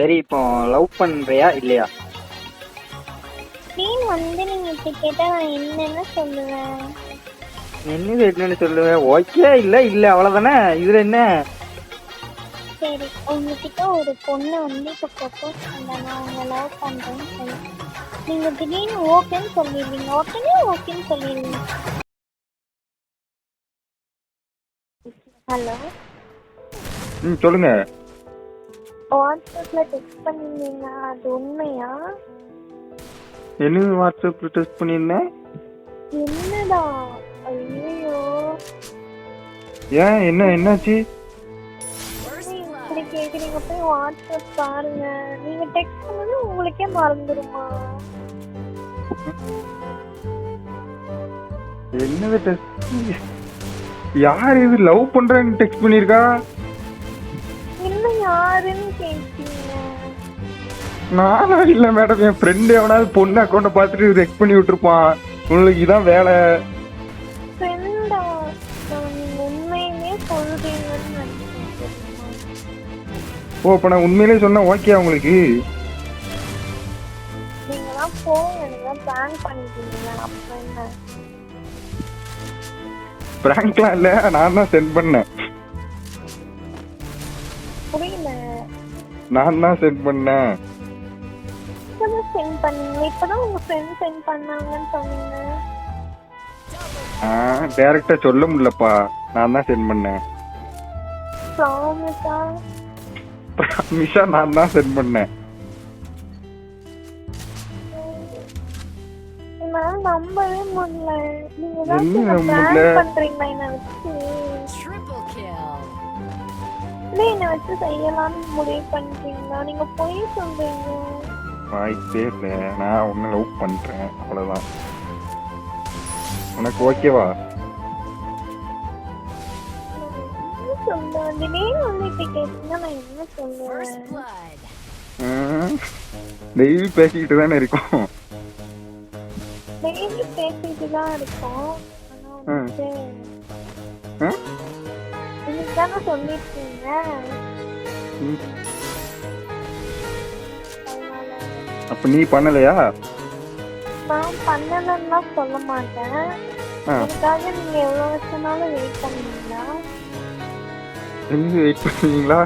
சரி இப்போ லவ் பண்றியா இல்லையா? மீன் வந்து நீங்க இப்படி கேட்டா நான் என்னன்னு சொல்லுவேன்? என்னது என்னன்னு சொல்லுவேன் ஓகே இல்ல? இல்ல அவ்வளவுதானே? இதுல என்ன? சரி உங்ககிட்ட ஒரு பொண்ணு வந்து இப்போ ப்ரப்போஸ் பண்ணா நான் உங்களை லவ் பண்றேன்னு சொல்லி. நீங்க திடீர்னு ஓகேன்னு சொல்லிடுவீங்க. உடனே ஓகேன்னு சொல்லிடுவீங்க ஹலோ ம் சொல்லுங்க. வாட்ஸ்அப்ல டெக்ஸ்ட் பண்ணிருந்தீங்க அது உண்மையா? என்ன வாட்ஸ்அப்ல டெஸ்ட் பண்ணியிருந்தேன் என்னடா? ஐயோ ஏன்? என்ன என்னாச்சு? இப்படி கேக்குறீங்க. போய் வாட்ஸ்அப் பாருங்க. நீங்க டெக்ஸ்ட் பண்ணது உங்களுக்கே மறந்துடுமா என்னது டெஸ்ட் யார் இது? லவ் பண்றேன்னு டெக்ஸ்ட் பண்ணிருக்கா யாருன்னு கேட்டீங்க? நானா இல்ல மேடம் என் ஃப்ரெண்ட் எவனாவது பொண்ணு அக்கௌண்ட பார்த்துட்டு ரெக் பண்ணி விட்டுருப்பான். உங்களுக்கு இதான் வேலை. ஃப்ரெண்டா நான் நீங்க உண்மையுமே சொல்றீங்கன்னு நினைச்சேன் தெரியுமா? ஓ அப்ப நான் உண்மையிலே சொன்னா ஓகே உங்களுக்கு? நீங்கலாம் போங்க. நீங்க பிளான் பண்ணிட்டீங்க. அப்ப என்ன? பிராங்க்லாம் இல்ல. நான் தான் சென்ட் பண்ணேன். நான் தான் சென்ட் பண்ணேன் சென்ட் பண்ணீங்க. இப்பதான் உங்க ஃப்ரெண்ட் சென்ட் பண்ணாங்கன்னு சொன்னீங்க. ஆ டைரக்டா சொல்ல முடியலப்பா. நான் தான் சென்ட் பண்ணேன். ப்ராமிஸா மிஷா நான் தான் சென்ட் பண்ணேன். என்னால நம்பவே முடியல. நீங்க என்ன தான் பண்றீங்களா என்ன. இல்ல என்ன வச்சு செய்யலாம்னு முடிவு பண்றீங்களா நீங்க பொய் சொல்றீங்க. வாய்ப்பே இல்ல நான் உன்னை லவ் பண்றேன். அவ்வளவுதான். உனக்கு ஓகேவா? சொல்லுவேன் திடீர்னு வந்து இப்படி கேட்டீங்கன்னா நான் என்ன சொல்லுவேன். டெய்லி பேசிக்கிட்டு தானே இருக்கோம். டெய்லி பேசிட்டு தான் இருக்கோம். ஆனா வந்துட்டு ஆ? தானே சொல்லிருக்கீங்க அப்ப நீ பண்ணலையா? நான் பண்ணலன்னுலாம் சொல்ல மாட்டேன். அதுக்காக நீங்க எவ்வளவு வருஷம்னாலும் வெயிட் பண்ணுவீங்களா? எங்க வெயிட் பண்ணுவீங்களா?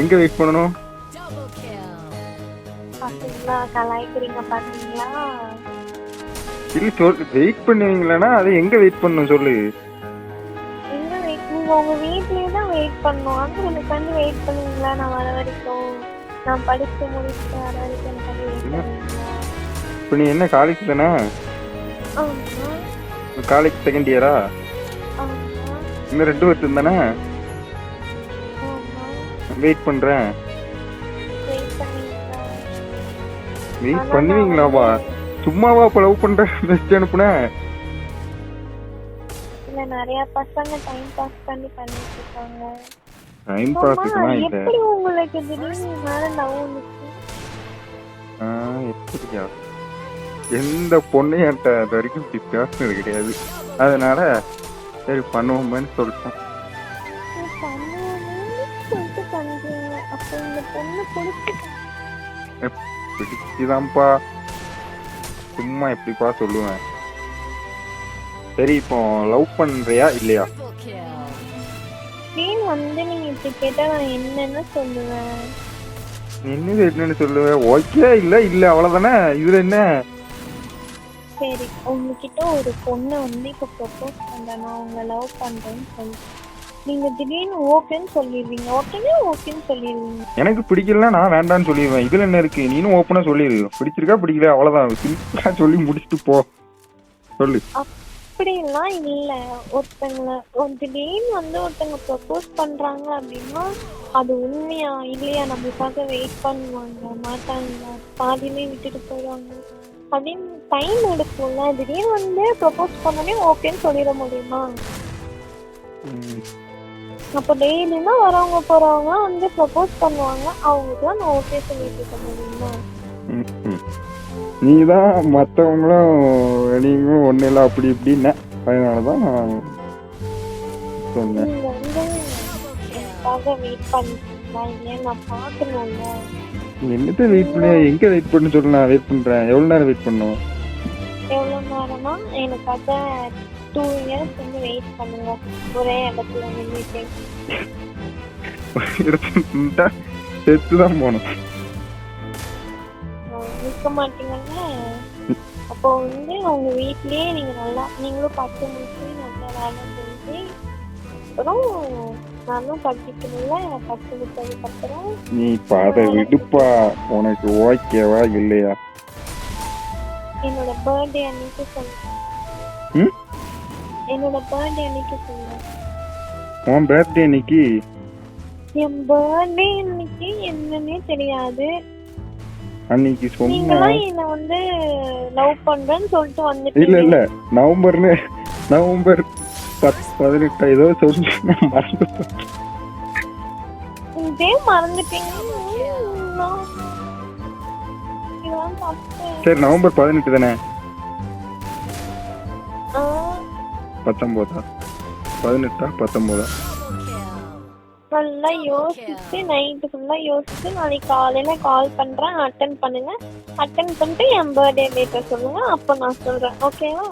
எங்க வெயிட் பண்ணணும். பாத்தீங்களா கலாய்க்கிறீங்க பாத்தீங்களா? இல்ல சொல் வெயிட் பண்ணுவீங்களானா அது எங்க வெயிட் பண்ணணும் சொல்லு. வெயிட் நீங்க உங்க வீட்லயே தான் வெயிட் பண்ணணும் அங்க எனக்கு வந்து வெயிட் பண்ணுவீங்களா? நான் வர வரைக்கும். நான் படிச்சு முடிச்சுட்டு வர வரைக்கும் எனக்கு வந்து வெயிட் பண்ணுவீங்களா? இப்ப நீ என்ன காலேஜ் தானே? காலேஜ் செகண்ட் இயரா இன்னும் ரெண்டு வருஷம் தானே? வெயிட் பண்றேன். வெயிட் பண்ணுவீங்களாவா? சும்மாவா இப்ப லவ் பண்ற மெசேஜ் அனுப்புனேன். நிறைய பசங்க டைம் பாஸ் பண்ணி பண்ணிட்டு இருக்காங்க. டைம் பாஸ்க்குலாம் இல்ல. எப்படி உங்களுக்கு திடீர்னு மேல வந்துச்சு? ஆ, எப்படியா எந்த பொண்ணையும் என்கிட்ட இது வரைக்கும் இப்படி பேசுனது கிடையாது. அதனால சரி பண்ணுவோமேன்னு சொல்லிட்டேன். பிடிச்சுதான்ப்பா. சும்மா எப்படிப்பா சொல்லுவேன்? சரி இப்போ லவ் பண்றியா இல்லையா. மீன் வந்து நீங்க இப்படி கேட்டா நான் என்னன்னு சொல்லுவேன். என்னது என்னன்னு சொல்லுவேன் ஓகே இல்ல இல்ல அவ்வளவுதானே? இதுல என்ன? சரி உங்ககிட்ட ஒரு பொண்ணு வந்து இப்ப ப்ரப்போஸ் பண்றேன். நான் உங்களை லவ் பண்றேன்னு சொல்லி. நீங்க திடீர்னு ஓகேன்னு சொல்லிடுவீங்க. உடனே ஓகேன்னு சொல்லிடுவீங்க. எனக்கு பிடிக்கலன்னா நான் வேண்டாம்னு சொல்லிடுவேன். இதுல என்ன இருக்கு? நீனும் ஓப்பனா சொல்லிடு. பிடிச்சிருக்கா பிடிக்கல அவ்வளவுதான். சிம்பிளா சொல்லி முடிச்சுட்டு போ. சொல்லு. அப்படிலாம் இல்ல. ஒருத்தங்கள ஒரு திடீர்னு வந்து ஒருத்தங்க ப்ரப்போஸ் பண்றாங்க அப்படின்னா அது உண்மையா இல்லையா? நம்மளுக்காக வெயிட் பண்ணுவாங்க மாட்டாங்க பாதியிலே விட்டுட்டு போயிடுவாங்க. அப்படின்னு டைம் எடுக்கும்ல திடீர்னு வந்து ப்ரப்போஸ் பண்ணோடனே ஓகேன்னு சொல்லிட முடியுமா? அப்போ டெய்லினா வரவங்க போறவங்க வந்து ப்ரப்போஸ் பண்ணுவாங்க அவங்களுக்குலாம் நான் ஓகே சொல்லிட்டு இருக்க முடியுமா? ம், ம். நீதான் மத்தவங்களும் நீங்களும் ஒண்ணு இல்லை அப்படி இப்படின்ன. நான் சொன்னேன். பண்ணிட்டீங்களா இல்லையா நான் பார்க்கணும்ல? என்னத்த வெயிட் பண்ண? எங்க வெயிட் பண்ண சொல்லு நான் வெயிட் பண்றேன். எவ்வளவு நேரம் வெயிட் பண்ணும்? எவ்வளோ நேரம்னா எனக்காக டூ இயர்ஸ் வந்து வெயிட் பண்ணுங்க. ஒரே இடத்துல நின்றுட்டு எடுத்துட்டா செத்து தான் போகணும் நிற்க மாட்டீங்கன்னா அப்போ வந்து அவங்க வீட்லயே நீங்க நல்லா நீங்களும் பத்து முடிச்சு நல்லா வேலை செஞ்சு அப்புறம் நானும் படிக்கணும்ல பத்து முடிச்சதுக்கு அப்புறம். நீ இப்ப அதை விடுப்பா. உனக்கு ஓகேவா இல்லையா? என்னோட பர்த்டே அன்னைக்கு சொல்லுங்க என்னோட பர்த்டே அன்னைக்கு சொல்லுங்க உன் பர்த்டே இன்னைக்கு என் பர்த்டே அன்னைக்கு என்னன்னே தெரியாது. அன்னைக்கு சொன்ன என்ன வந்து லவ் பண்றேன்னு சொல்லிட்டு இல்ல வந்துட்டீங்க. இல்ல நவம்பர்னு நவம்பர் பத் பதினெட்டா ஏதோ சொல்லி மறந்துட்டேன். இதே மறந்துட்டீங்க. சரி நவம்பர் பதினெட்டு தானே? பத்தொன்பதா பதினெட்டா பத்தொன்பதா Kill. நல்லா யோசிச்சு நைட்டு ஃபுல்லா யோசிச்சு நாளைக்கு காலையில கால் பண்றேன் அட்டன் பண்ணுங்க. அட்டன் பண்ணிட்டு என் பர்த்டே டேட்டை சொல்லுங்க அப்போ நான் சொல்றேன். ஓகேவா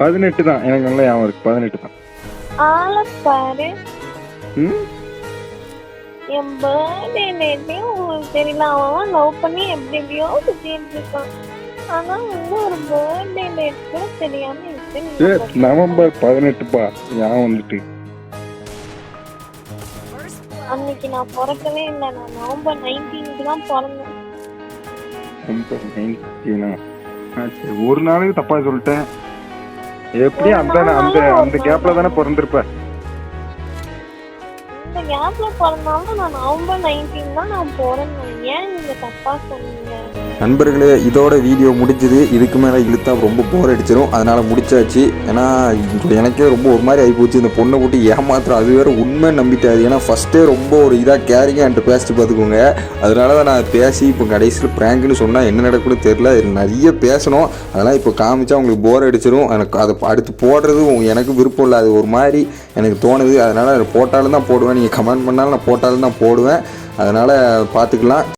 பதினெட்டு தான். எனக்கு நல்லா ஞாபகம் இருக்கு. பதினெட்டு தான். ஆளை பாரு. என் பர்த்டே டேட்டையும் உங்களுக்கு தெரியல. அவன் லவ் பண்ணி எப்படி எப்படியோ சுத்திட்டு இருக்கான். ஆனா வந்து ஒரு பர்த்டே டேட் கூட தெரியாம இருக்கு. நவம்பர் பதினெட்டுப்பா. ஞாபகம் வந்துட்டு. அன்னைக்கு நான் பிறக்கவே இல்லை. நான் நவம்பர் நைன்டீனுக்கு தான் பிறந்தேன். நவம்பர் நைன்டீனா ஆ சரி ஒரு நாளைக்கு தப்பா சொல்லிட்டேன். எப்படி அந்த அந்த அந்த கேப்ல தானே பிறந்திருப்ப இந்த கேப்ல பிறந்தாலும் நான் நவம்பர் நைன்டீன் தான் நான் பிறந்தேன். ஏன் நீங்க தப்பா சொன்னீங்க? நண்பர்களே இதோட வீடியோ முடிஞ்சுது. இதுக்கு மேலே இழுத்தா ரொம்ப போர் அடிச்சிடும் அதனால் முடிச்சாச்சு. ஏன்னா எனக்கே ரொம்ப ஒரு மாதிரி ஆகிப்போச்சு இந்த பொண்ணை போட்டு ஏமாத்திரம் அது வேற உண்மை நம்பிட்டாது ஏன்னா ஃபஸ்ட்டே ரொம்ப ஒரு இதாக கேரிங்காக என்கிட்ட பேசிட்டு பார்த்துக்கோங்க. அதனால தான் நான் பேசி இப்போ கடைசியில் ப்ராங்க்னு சொன்னால் என்ன நடக்கும்னு தெரில நிறைய பேசணும். அதெல்லாம் இப்போ காமிச்சா உங்களுக்கு போர் அடிச்சிடும் எனக்கு அதை அடுத்து போடுறது எனக்கு விருப்பம் இல்லை. அது ஒரு மாதிரி எனக்கு தோணுது. அதனால் போட்டாலும் தான் போடுவேன். நீங்கள் கமெண்ட் பண்ணாலும் நான் போட்டாலும் தான் போடுவேன். அதனால் பார்த்துக்கலாம்.